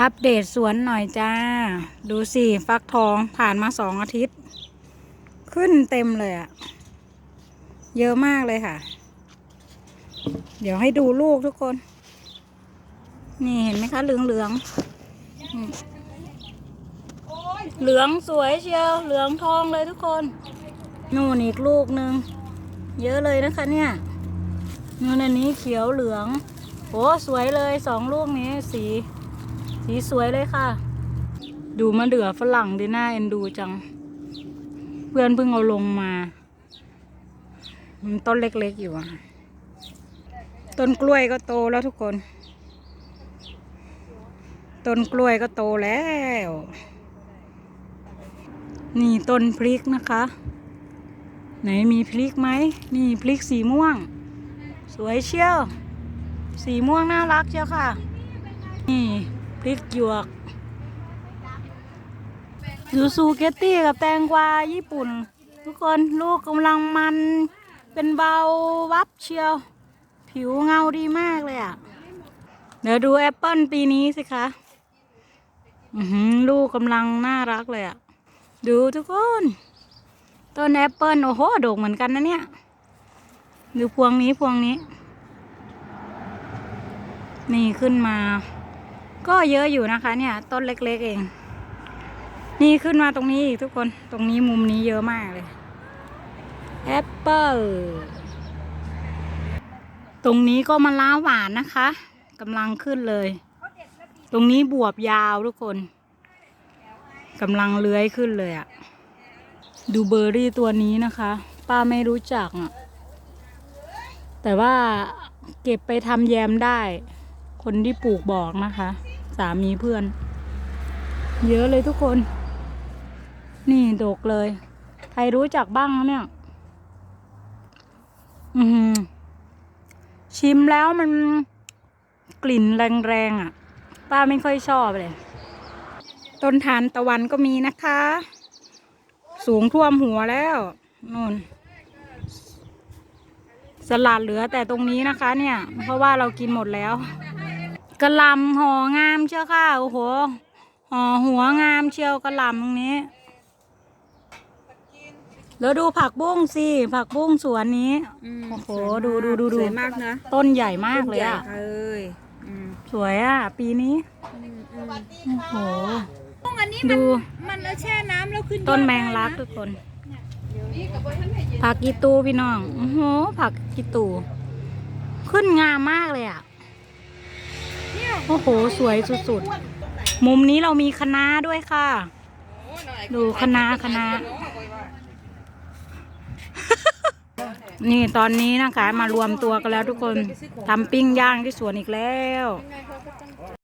อัปเดตสวนหน่อยจ้า ดูสิฟักทองผ่านมาสองอาทิตย์ ขึ้นเต็มเลยอะเยอะมากเลยค่ะ เดี๋ยวให้ดูลูกทุกคน นี่เห็นไหมคะเหลืองเหลืองเหลืองสวยเชียว เหลืองทองเลยทุกคน นู่นอีกลูกหนึ่งเยอะเลยนะคะเนี่ยนู่นอันนี้เขียวเหลืองโอ้สวยเลยสองลูกนี้สี สีสวยเลยค่ะ ดูมะเดื่อฝรั่งดีน่าเอ็นดูจัง เพื่อนเพิ่งเอาลงมา มันต้นเล็กๆอยู่อะต้นกล้วยก็โตแล้วทุกคน ต้นกล้วยก็โตแล้ว นี่ต้นพริกนะคะ ไหนมีพริกไหม นี่พริกสีม่วง สวยเชี่ยว สีม่วงน่ารักเชียวค่ะ นี่ ริกหยวกยูซูเกตตี้กับแตงกวาญี่ปุ่น ทุกคนลูกกำลังมัน เป็นเบาวับเชียว ผิวเงาดีมากเลยอะ เดี๋ยวดูแอปเปิลปีนี้สิคะอืลูกกำลังน่ารักเลยอะ ดูทุกคน ต้นแอปเปิลโอ้โหโด่งเหมือนกันนะเนี่ย ดูพวงนี้พวงนี้ นี่ขึ้นมา ก็เยอะอยู่นะคะ เนี่ย ต้นเล็กๆเอง นี่ขึ้นมาตรงนี้อีกทุกคนตรงนี้มุมนี้เยอะมากเลยแอปเปิลตรงนี้ก็มะล้าหวานนะคะกำลังขึ้นเลย ตรงนี้บวบยาวทุกคนกำลังเลื้อยขึ้นเลยอะดูเบอร์รี่ตัวนี้นะคะ ป้าไม่รู้จักอะแต่ว่าเก็บไปทำแยมได้ คนที่ปลูกบอกนะคะ สามีเพื่อน เยอะเลยทุกคน นี่ดกเลย ใครรู้จักบ้างเนี่ย อือหือชิมแล้วมันกลิ่นแรงๆอะ ป้าไม่ค่อยชอบเลย ต้นทานตะวันก็มีนะคะ สูงท่วมหัวแล้วนู่นสลัดเหลือแต่ตรงนี้นะคะ เนี่ย เพราะว่าเรากินหมดแล้ว กระหลำห่องามเชียวค่ะโอ้โหห่อหัวงามเชียวกระหลำตรงนี้ แล้วดูผักบุ้งสิผักบุ้งสวนนี้มโอ้โหสวยมากดูดูดูดู สวยมากนะต้นใหญ่มากเลยอะ ต้นใหญ่เอ้ยอืมสวยอะ ปีนี้อืมอืมโอ้โหอันนี้ดูมันเอาแช่น้ำแล้วขึ้นต้นยอดแมงลักทุกคน ผักกีตูพี่น้องโอ้โหผักกีตู ขึ้นงามมากเลยอะ โอ้โห สวยสุดๆ มุมนี้เรามีคะน้าด้วยค่ะ ดูคะน้าคะน้านี่ตอนนี้นะคะมารวมตัวกันแล้วทุกคนทำปิ้งย่างที่สวนอีกแล้วไงพอ